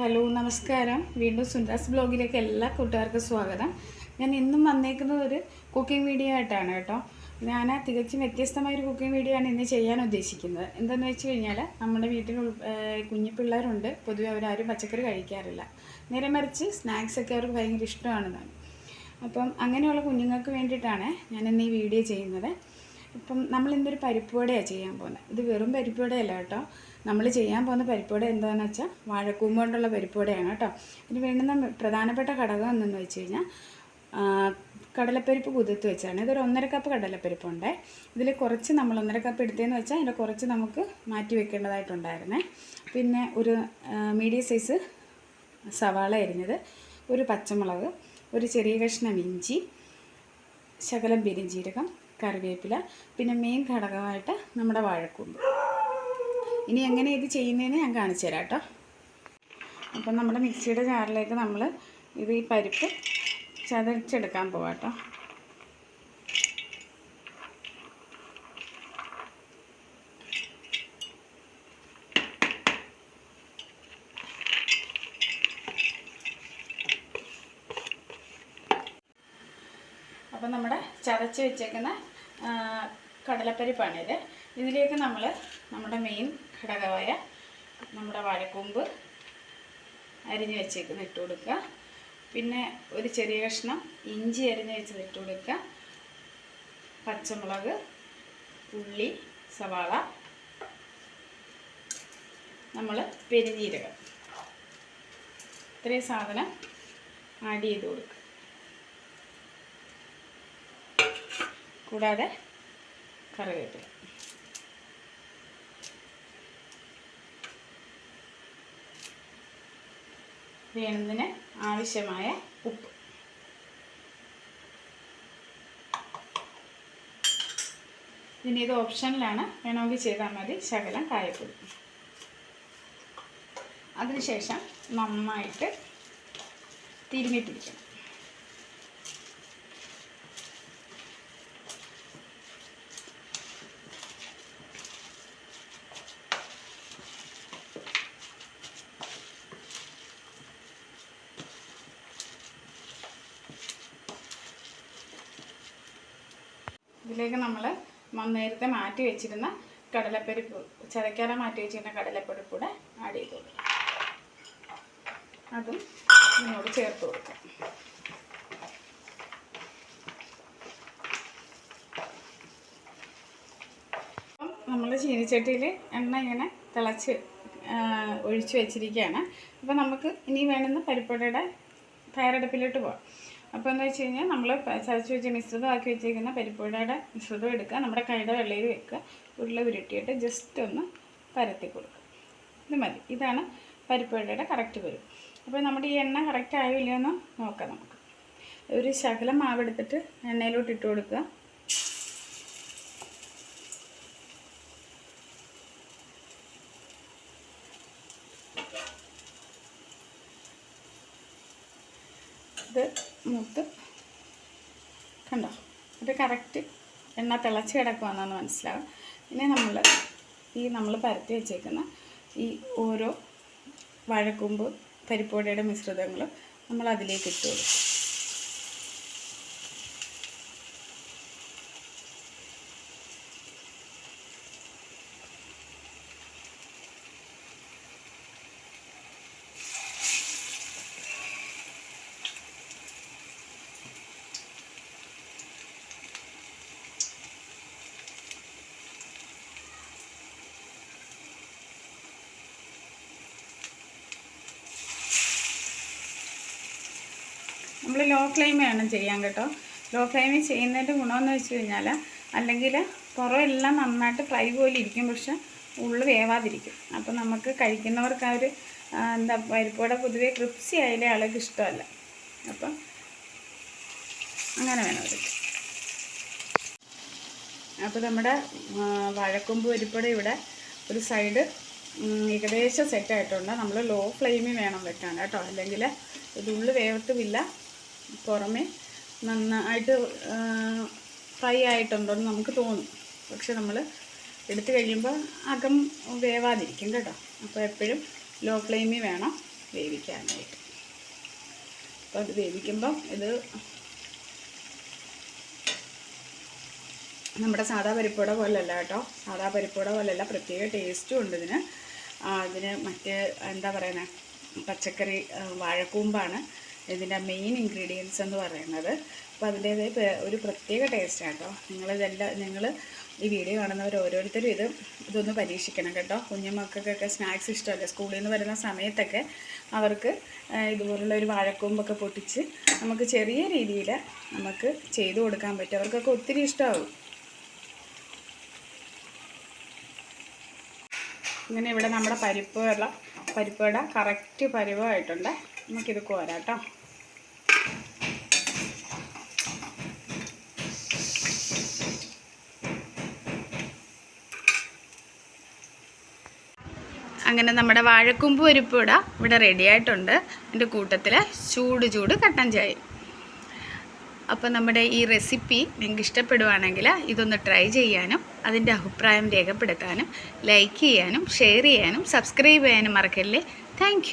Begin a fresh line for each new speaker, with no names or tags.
Hello നമസ്കാരം. വീണ്ടും സുന്ദാസ് ബ്ലോഗിലേക്ക് എല്ലാ കൂട്ടുകാർക്കും സ്വാഗതം. ഞാൻ ഇന്നും വന്നേക്കുന്നത് ഒരു കുക്കിംഗ് വീഡിയോ ആയിട്ടാണ് കേട്ടോ. ഞാൻ തികച്ചും വ്യത്യസ്തമായ ഒരു കുക്കിംഗ് വീഡിയോ ആണ് ഇന്ന് ചെയ്യാൻ ഉദ്ദേശിക്കുന്നത്. എന്താണെന്ന് വെച്ച് കഴിഞ്ഞാൽ നമ്മുടെ വീട്ടിൽ കുഞ്ഞു പിള്ളേരുണ്ട്. പൊതുവെ അവരാരും പച്ചക്കറി കഴിക്കാറില്ല. നേരെ മറിച്ച് സ്നാക്സൊക്കെ അവർക്ക് ഭയങ്കര ഇഷ്ടമാണ് അപ്പം അങ്ങനെയുള്ള കുഞ്ഞുങ്ങൾക്ക് വേണ്ടിയിട്ടാണ് ഞാൻ ഇന്ന് ഈ വീഡിയോ ചെയ്യുന്നത്. ഇപ്പം നമ്മൾ ഇന്നൊരു പരിപ്പുവടയാണ് ചെയ്യാൻ പോകുന്നത് ഇത് വെറും പരിപ്പുവടയല്ല കേട്ടോ. നമ്മൾ ചെയ്യാൻ പോകുന്ന പരിപ്പുവട എന്താണെന്ന് വെച്ചാൽ വാഴക്കൂമ്പ് കൊണ്ടുള്ള പരിപ്പുവടയാണ് കേട്ടോ. ഇതിന് വേണ്ടുന്ന പ്രധാനപ്പെട്ട ഘടകം എന്തെന്ന് വെച്ച് കഴിഞ്ഞാൽ കടലപ്പരിപ്പ് കുതിർത്ത് വെച്ചാണ്. ഇതൊരു ഒന്നര കപ്പ് കടലപ്പരിപ്പുണ്ട്. ഇതിൽ കുറച്ച് നമ്മൾ ഒന്നര കപ്പ് എടുത്തതെന്ന് വെച്ചാൽ അതിന്റെ കുറച്ച് നമുക്ക് മാറ്റി വെക്കേണ്ടതായിട്ടുണ്ടായിരുന്നേ. പിന്നെ ഒരു മീഡിയം സൈസ് സവാള അരിഞ്ഞത് ഒരു പച്ചമുളക് ഒരു ചെറിയ കഷ്ണം ഇഞ്ചി ശകലം പെരിഞ്ജീരകം കറിവേപ്പില പിന്നെ മെയിൻ ഘടകമായിട്ട് നമ്മുടെ വാഴക്കൂമ്പ്. ഇനി എങ്ങനെ ഇത് ചെയ്യുന്നതെന്ന് ഞാൻ കാണിച്ചു തരാം കേട്ടോ. അപ്പം നമ്മുടെ മിക്സിയുടെ ജാറിലേക്ക് നമ്മൾ ഇത് ഈ പരിപ്പ് ചതച്ചെടുക്കാൻ പോവാം കേട്ടോ. അപ്പം നമ്മുടെ ചതച്ച് വെച്ചേക്കുന്ന കടലപ്പരിപ്പാണിത്. ഇതിലേക്ക് നമ്മൾ നമ്മുടെ മെയിൻ ഘടകമായ നമ്മുടെ വാഴക്കൂമ്പ് അരിഞ്ഞ് വെച്ചേക്കുന്ന ഇട്ട് കൊടുക്കുക. പിന്നെ ഒരു ചെറിയ കഷ്ണം ഇഞ്ചി അരിഞ്ഞ് വെച്ചത് ഇട്ട് കൊടുക്കുക. പച്ചമുളക് ഉള്ളി സവാള നമ്മൾ പെരിഞ്ജീരകം. ഇത്രയും സാധനം ആഡ് ചെയ്ത് കൊടുക്കുക. കൂടാതെ കറിവേപ്പില. വേണതിന് ആവശ്യമായ ഉപ്പ്. ഇനി ഇത് ഓപ്ഷനിലാണ്. വേണമെങ്കിൽ ചെയ്താൽ മതി. ശകലം കായപ്പൊടി. അതിനുശേഷം നന്നായിട്ട് തിരുമ്മി പിടിക്കണം ഇതിലേക്ക് നമ്മൾ നേരത്തെ മാറ്റി വെച്ചിരുന്ന കടലപ്പരിപ്പ് ചതയ്ക്കാതെ മാറ്റി വെച്ചിരുന്ന കടലപ്പരിപ്പ് കൂടെ ആഡ് ചെയ്ത് കൊടുക്കാം. അതും ഇതിനോട് ചേർത്ത് കൊടുക്കാം. നമ്മൾ ചീനിച്ചട്ടിയിൽ എണ്ണ ഇങ്ങനെ തിളച്ച് ഒഴിച്ച് വെച്ചിരിക്കുകയാണ്. അപ്പോൾ നമുക്ക് ഇനി വേണമെന്ന് പരിപ്പുടയുടെ തയ്യാറെടുപ്പിലോട്ട് പോകാം അപ്പോൾ എന്ന് വെച്ച് കഴിഞ്ഞാൽ നമ്മൾ ചതച്ച് വെച്ച് മിശ്രിതമാക്കി വെച്ചിരിക്കുന്ന പരിപ്പുവടയുടെ മിശ്രിതം എടുക്കുക. നമ്മുടെ കൈയുടെ വെള്ളയിൽ വെക്കുക. ഉരുള ഉരുട്ടിയിട്ട് ജസ്റ്റ് ഒന്ന് പരത്തി കൊടുക്കുക. ഇത് മതി. ഇതാണ് പരിപ്പുവടയുടെ കറക്റ്റ് വരും അപ്പോൾ നമ്മുടെ ഈ എണ്ണ കറക്റ്റ് ആയില്ലയോ എന്ന് നോക്കാം നമുക്ക്. ഒരു ശകലം മാവെടുത്തിട്ട് എണ്ണയിലോട്ട് ഇട്ട് കൊടുക്കുക. ഇത് മൂത്ത് കണ്ടോ? ഇത് കറക്റ്റ് എണ്ണ തിളച്ച് കിടക്കുവാണെന്ന് മനസ്സിലാവും ഇനി നമ്മൾ ഈ നമ്മൾ പരത്തി വെച്ചേക്കുന്ന ഈ ഓരോ വാഴക്കൂമ്പ് പരിപ്പോടിയുടെ മിശ്രിതങ്ങളും നമ്മൾ അതിലേക്ക് ഇട്ട് കൊടുക്കും. നമ്മൾ ലോ ഫ്ലെയിം വേണം ചെയ്യാൻ കേട്ടോ. ലോ ഫ്ലെയിമിൽ ചെയ്യുന്നതിന്റെ ഗുണമെന്ന് വെച്ച് കഴിഞ്ഞാൽ അല്ലെങ്കിൽ പുറമെല്ലാം നന്നായിട്ട് ഫ്രൈ പോലെ ഇരിക്കും പക്ഷെ ഉള്ളു വേവാതിരിക്കും. അപ്പോൾ നമുക്ക് കഴിക്കുന്നവർക്ക് ആ ഒരു എന്താ പരിപ്പോടെ പൊതുവെ ക്രിപ്സി ആയാലേ ആൾക്ക് ഇഷ്ടമല്ല. അപ്പം അങ്ങനെ വേണം അവർക്ക്. അപ്പോൾ നമ്മുടെ വഴക്കൊമ്പ് പരിപ്പട ഇവിടെ ഒരു സൈഡ് ഏകദേശം സെറ്റ് ആയിട്ടുണ്ട്. നമ്മൾ ലോ ഫ്ലെയിമിൽ വേണം വെക്കാൻ കേട്ടോ. അല്ലെങ്കിൽ ഇത് ഉള്ളു വേവത്തുമില്ല. പുറമേ നന്നായിട്ട് ഫ്രൈ ആയിട്ടുണ്ടെന്ന് നമുക്ക് തോന്നും. പക്ഷെ നമ്മൾ എടുത്തു കഴിയുമ്പോൾ അകം വേവാതിരിക്കും കേട്ടോ. അപ്പോൾ എപ്പോഴും ലോ ഫ്ലെയിമിൽ വേണം വേവിക്കാനായിട്ട്. അപ്പോൾ അത് വേവിക്കുമ്പം ഇത് നമ്മുടെ സാധാ പരിപ്പുവട പോലല്ല കേട്ടോ. സാധാ പരിപ്പുവട പോലല്ല പ്രത്യേക ടേസ്റ്റും ഉണ്ട് ഇതിന്. അതിന് മറ്റ് എന്താ പറയുന്നത് പച്ചക്കറി വാഴക്കൂമ്പാണ്. ഇതിന്റെ മെയിൻ ഇൻഗ്രീഡിയൻസ് എന്ന് പറയുന്നത്. അപ്പോൾ അതിന്റേതായ ഒരു പ്രത്യേക ടേസ്റ്റാണ് കേട്ടോ. നിങ്ങളിതെല്ലാം നിങ്ങൾ ഈ വീഡിയോ കാണുന്നവർ ഓരോരുത്തരും ഇത് ഇതൊന്ന് പരീക്ഷിക്കണം കേട്ടോ. കുഞ്ഞുമക്കൾക്കൊക്കെ സ്നാക്സ് ഇഷ്ടമല്ലേ? സ്കൂളിൽ നിന്ന് വരുന്ന സമയത്തൊക്കെ അവർക്ക് ഇതുപോലുള്ള ഒരു വാഴക്കൂമ്പൊക്കെ പൊട്ടിച്ച് നമുക്ക് ചെറിയ രീതിയിൽ നമുക്ക് ചെയ്തു കൊടുക്കാൻ പറ്റും. അവർക്കൊക്കെ ഒത്തിരി ഇഷ്ടമാവും ഇങ്ങനെ ഇവിടെ നമ്മുടെ പരിപ്പ് വെള്ളം പരിപ്പ് വട കറക്റ്റ് പരിവമായിട്ടുണ്ട് നമുക്കിത് കോരാം കേട്ടോ. അങ്ങനെ നമ്മുടെ വാഴക്കൊമ്പ് പരിപ്പ് ഇട ഇവിടെ റെഡി ആയിട്ടുണ്ട്. എന്റെ കൂട്ടത്തിൽ ചൂട് ചൂട് കട്ടൻ ചായ. അപ്പോൾ നമ്മുടെ ഈ റെസിപ്പി നിങ്ങൾക്ക് ഇഷ്ടപ്പെടുവാണെങ്കിൽ ഇതൊന്ന് ട്രൈ ചെയ്യാനും അതിന്റെ അഭിപ്രായം രേഖപ്പെടുത്താനും ലൈക്ക് ചെയ്യാനും ഷെയർ ചെയ്യാനും സബ്സ്ക്രൈബ് ചെയ്യാനും മറക്കല്ലേ? താങ്ക്